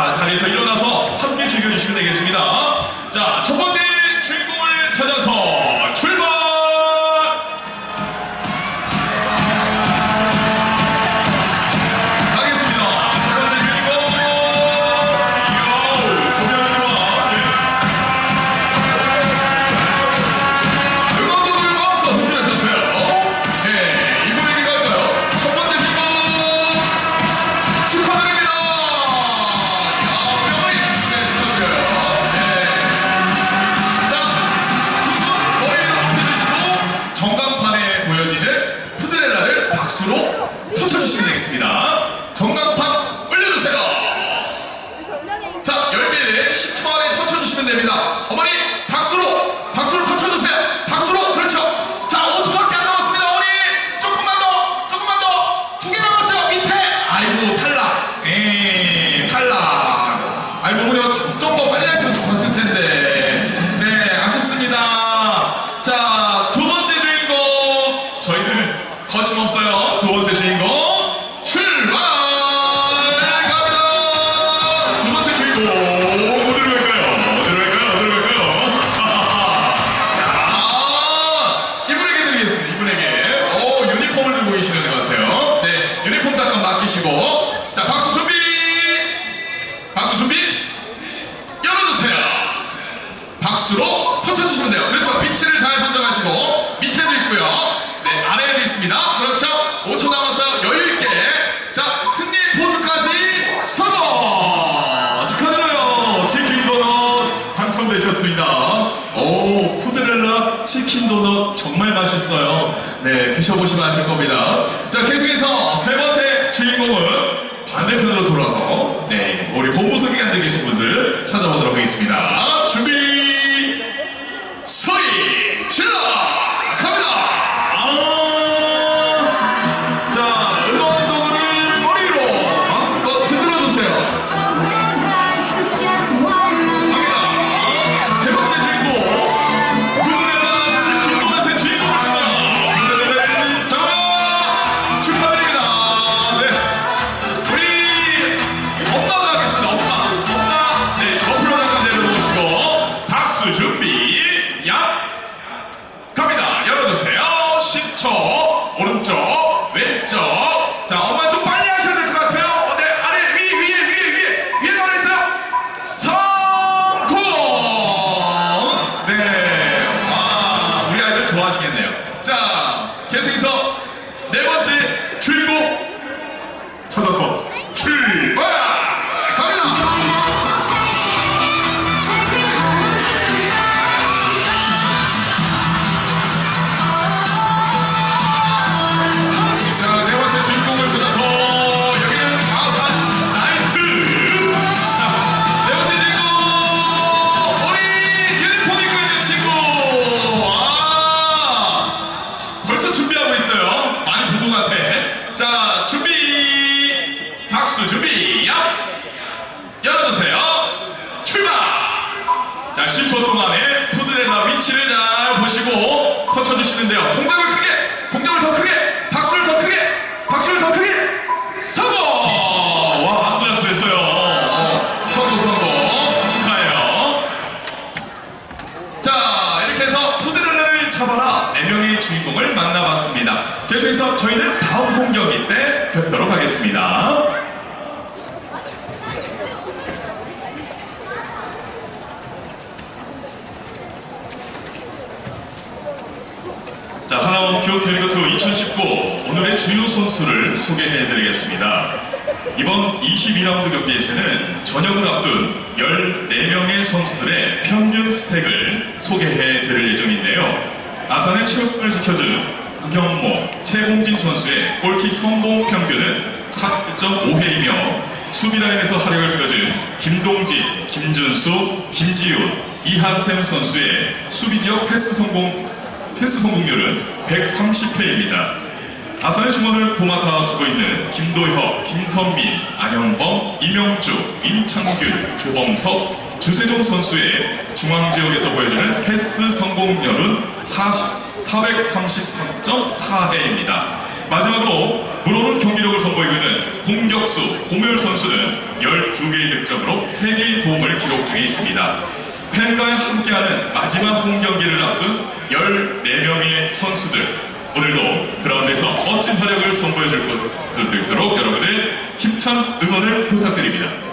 다 자리에서 일어나서 함께 즐겨주시면 되겠습니다. 맛있어요. 네, 드셔보시면 아실 겁니다. 자, 계속해서 세 번째 주인공은 반대편으로 돌아서 네, 우리 본부 석에 앉아 계신 분들 찾아보도록 하겠습니다. 준비! 자, 이렇게 해서 푸드렐라를 잡아라 4명의 주인공을 만나봤습니다. 계속해서 저희는 다음 홈 경기 때 뵙도록 하겠습니다. 자, 하나원 교 캐리거투 2019 오늘의 주요 선수를 소개해드리겠습니다. 이번 22라운드 경기에서는 저녁을 앞둔 14명의 선수들의 평균 스택을 소개해 드릴 예정인데요. 아산의 체육을 지켜준 우경모, 최봉진 선수의 골킥 성공 평균은 4.5회이며 수비라인에서 활약을 보여준 김동진, 김준수, 김지훈, 이한샘 선수의 수비 지역 패스 성공 패스 성공률은 130회입니다. 아산의 중원을 도맡아 주고 있는 김도혁, 김선민, 안영범, 이명주, 임창균, 조범석, 주세종 선수의 중앙 지역에서 보여주는 패스 성공률은 40, 433.4회입니다. 마지막으로 물오는 경기력을 선보이고 있는 공격수 고멸 선수는 12개의 득점으로 3개의 도움을 기록 중에 있습니다. 팬과 함께하는 마지막 홈 경기를 앞둔 14명의 선수들 오늘도 그라운드에서 멋진 활약을 선보여줄 것을 수 있도록 여러분의 힘찬 응원을 부탁드립니다.